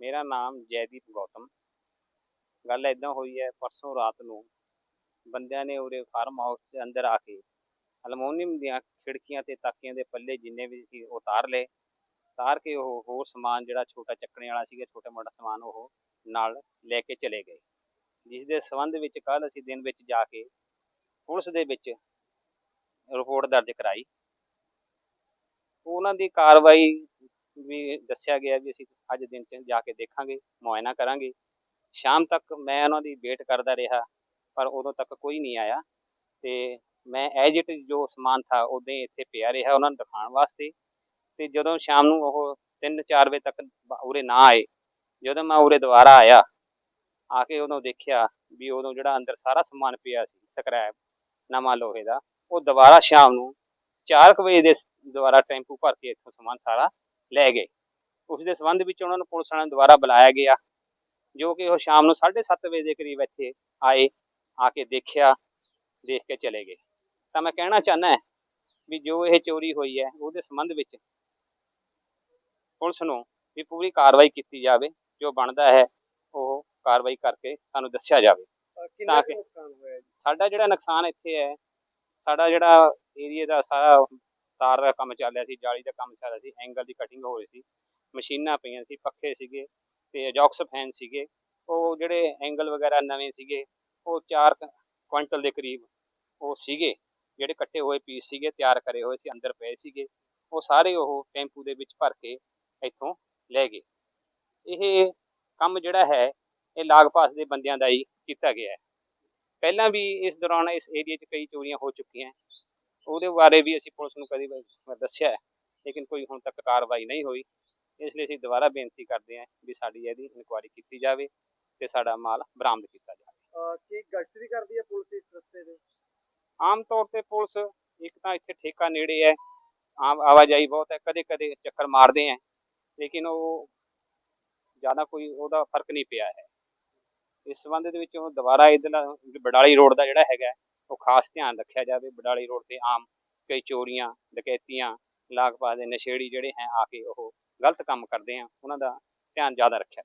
ਮੇਰਾ ਨਾਮ ਜੈਦੀਪ ਗੌਤਮ। ਗੱਲ ਇਦਾਂ ਹੋਈ ਹੈ, ਪਰਸੋਂ ਰਾਤ ਨੂੰ ਬੰਦਿਆਂ ਨੇ ਉਰੇ ਫਾਰਮ ਹਾਊਸ ਦੇ ਅੰਦਰ ਆ ਕੇ ਅਲਮੋਨੀਅਮ ਦੀਆਂ ਖਿੜਕੀਆਂ ਤੇ ਤਾਕੀਆਂ ਦੇ ਪੱਲੇ ਜਿੰਨੇ ਵੀ ਸੀ ਉਹ ਉਤਾਰ ਲਏ। ਉਤਾਰ ਕੇ ਉਹ ਹੋਰ ਸਮਾਨ ਜਿਹੜਾ ਛੋਟਾ ਚੱਕਣੇ ਵਾਲਾ ਸੀਗਾ, ਛੋਟਾ ਮੋਟਾ ਸਮਾਨ ਉਹ ਨਾਲ ਲੈ ਕੇ ਚਲੇ ਗਏ। ਜਿਸ ਦੇ ਸੰਬੰਧ ਵਿੱਚ ਕੱਲ ਅਸੀਂ ਦਿਨ ਵਿੱਚ ਜਾ ਕੇ ਪੁਲਿਸ ਦੇ ਵਿੱਚ ਰਿਪੋਰਟ ਦਰਜ ਕਰਾਈ। ਉਹਨਾਂ ਦੀ ਕਾਰਵਾਈ ਵੀ ਦੱਸਿਆ ਗਿਆ ਵੀ ਅਸੀਂ ਅੱਜ ਦਿਨ ਚ ਜਾ ਕੇ ਦੇਖਾਂਗੇ, ਮੁਆਇਨਾ ਕਰਾਂਗੇ। ਸ਼ਾਮ ਤੱਕ ਮੈਂ ਉਹਨਾਂ ਦੀ ਵੇਟ ਕਰਦਾ ਰਿਹਾ, ਪਰ ਉਦੋਂ ਤੱਕ ਕੋਈ ਨਹੀਂ ਆਇਆ। ਤੇ ਮੈਂ ਐਜ ਇਟ ਜੋ ਸਮਾਨ ਥਾ ਉਦੋਂ ਇੱਥੇ ਪਿਆ ਰਿਹਾ ਉਹਨਾਂ ਨੂੰ ਦਿਖਾਉਣ ਵਾਸਤੇ। ਤੇ ਜਦੋਂ ਸ਼ਾਮ ਨੂੰ ਉਹ 3-4 ਵਜੇ ਤੱਕ ਉਰੇ ਨਾ ਆਏ, ਜਦੋਂ ਮੈਂ ਉਰੇ ਦੁਬਾਰਾ ਆਇਆ, ਆ ਕੇ ਉਦੋਂ ਦੇਖਿਆ ਵੀ ਉਦੋਂ ਜਿਹੜਾ ਅੰਦਰ ਸਾਰਾ ਸਮਾਨ ਪਿਆ ਸੀ, ਸਕ੍ਰੈਪ, ਨਵਾਂ ਲੋਹੇ ਦਾ, ਉਹ ਦੁਬਾਰਾ ਸ਼ਾਮ ਨੂੰ 4 ਵਜੇ ਦੇ ਦੁਬਾਰਾ ਟੈਂਪੂ ਭਰ ਕੇ ਇੱਥੋਂ ਸਮਾਨ ਸਾਰਾ ਲੈ ਗਏ। ਉਸ ਦੇ ਸੰਬੰਧ ਵਿੱਚ ਉਹਨਾਂ ਨੂੰ ਪੁਲਿਸ ਵਾਲਿਆਂ ਨੂੰ ਦੁਬਾਰਾ ਬੁਲਾਇਆ ਗਿਆ ਜੋ ਕਿ ਉਹ ਸ਼ਾਮ ਨੂੰ 7:30 ਵਜੇ ਦੇ ਕਰੀਬ ਇੱਥੇ ਆਏ ਆ ਕੇ ਦੇਖਿਆ ਦੇਖ ਕੇ ਚਲੇ ਗਏ। ਤਾਂ ਮੈਂ ਕਹਿਣਾ ਚਾਹੁੰਦਾ ਵੀ ਜੋ ਇਹ ਚੋਰੀ ਹੋਈ ਹੈ ਉਹਦੇ ਸੰਬੰਧ ਵਿੱਚ ਪੁਲਿਸ ਨੂੰ ਵੀ ਪੂਰੀ ਕਾਰਵਾਈ ਕੀਤੀ ਜਾਵੇ ਜੋ ਬਣਦਾ ਹੈ ਉਹ ਕਾਰਵਾਈ ਕਰਕੇ ਸਾਨੂੰ ਦੱਸਿਆ ਜਾਵੇ। ਤਾਂ ਕੁ ਸਾਡਾ ਜਿਹੜਾ ਨੁਕਸਾਨ ਇੱਥੇ ਹੈ ਸਾਡਾ ਜਿਹੜਾ ਏਰੀਆ ਦਾ ਸਾਰਾ ਤਾਰ ਦਾ ਕੰਮ ਚੱਲ ਰਿਹਾ ਸੀ, ਜਾਲੀ ਦਾ ਕੰਮ ਚੱਲ ਰਿਹਾ ਸੀ ਐਂਗਲ ਦੀ ਕਟਿੰਗ ਹੋ ਰਹੀ ਸੀ, ਮਸ਼ੀਨਾਂ ਪਈਆਂ ਸੀ, ਪੱਖੇ ਸੀਗੇ ਤੇ ਐਜੌਕਸ ਫੈਨ ਸੀਗੇ, ਉਹ ਜਿਹੜੇ ਐਂਗਲ ਵਗੈਰਾ ਨਵੇਂ ਸੀਗੇ, ਉਹ 4 ਕੁਇੰਟਲ ਦੇ ਕਰੀਬ ਉਹ ਸੀਗੇ, ਜਿਹੜੇ ਕੱਟੇ ਹੋਏ ਪੀਸ ਸੀਗੇ, ਤਿਆਰ ਕਰੇ ਹੋਏ ਸੀ, ਅੰਦਰ ਪਏ ਸੀਗੇ, ਉਹ ਸਾਰੇ ਉਹ ਟੈਂਪੂ ਦੇ ਵਿੱਚ ਭਰ ਕੇ ਇੱਥੋਂ ਲੈ ਗਏ। ਇਹ ਕੰਮ ਜਿਹੜਾ ਹੈ, ਇਹ ਲਾਗ-ਪਾਸ ਦੇ ਬੰਦਿਆਂ ਦਾ ਹੀ ਕੀਤਾ ਗਿਆ ਹੈ। ਪਹਿਲਾਂ ਵੀ ਇਸ ਦੌਰਾਨ ਇਸ ਏਰੀਆ 'ਚ ਕਈ ਚੋਰੀਆਂ ਹੋ ਚੁੱਕੀਆਂ। ਉਹਦੇ ਬਾਰੇ ਵੀ ਅਸੀਂ ਪੁਲਿਸ ਨੂੰ ਕਦੀ ਦੱਸਿਆ ਹੈ, ਲੇਕਿਨ ਕੋਈ ਹੁਣ ਤੱਕ ਕਾਰਵਾਈ ਨਹੀਂ ਹੋਈ। ਇਸ ਲਈ ਅਸੀਂ ਦੁਬਾਰਾ ਬੇਨਤੀ ਕਰਦੇ ਹਾਂ ਵੀ ਸਾਡੀ ਇਹਦੀ ਇਨਕੁਆਇਰੀ ਕੀਤੀ ਜਾਵੇ ਤੇ ਸਾਡਾ ਮਾਲ ਬਰਾਮਦ ਕੀਤਾ ਜਾਵੇ। ਕੀ ਗਸ਼ਤ ਵੀ ਕਰਦੀ ਹੈ ਪੁਲਿਸ ਇਸ ਰਸਤੇ ਦੇ ਆਮ ਤੌਰ ਤੇ ਪੁਲਿਸ ਇੱਕ ਤਾਂ ਇੱਥੇ ਠੇਕਾ ਨੇੜੇ ਹੈ ਆਮ ਆਵਾਜਾਈ ਬਹੁਤ ਹੈ ਕਦੇ ਕਦੇ ਚੱਕਰ ਮਾਰਦੇ ਹੈ ਲੇਕਿਨ ਉਹ ਜ਼ਿਆਦਾ ਕੋਈ ਉਹਦਾ ਫ਼ਰਕ ਨਹੀਂ ਪਿਆ ਹੈ। ਇਸ ਸੰਬੰਧ ਦੇ ਵਿੱਚ ਉਹ ਦੁਬਾਰਾ ਇਹਦਾ ਬਡਾਲੀ ਰੋਡ ਦਾ ਜਿਹੜਾ ਹੈਗਾ ਉਹ ਖਾਸ ਧਿਆਨ ਰੱਖਿਆ ਜਾਵੇ। ਬਡਾਲੀ ਰੋਡ ਤੇ ਆਮ ਕਈ ਚੋਰੀਆਂ, ਡਕੈਤੀਆਂ ਲਾਗਪਾਸ ਦੇ ਨਸ਼ੇੜੀ ਜਿਹੜੇ ਹੈ ਆ ਕੇ ਉਹ ਗਲਤ ਕੰਮ ਕਰਦੇ ਆ, ਉਹਨਾਂ ਦਾ ਧਿਆਨ ਜ਼ਿਆਦਾ ਰੱਖਿਆ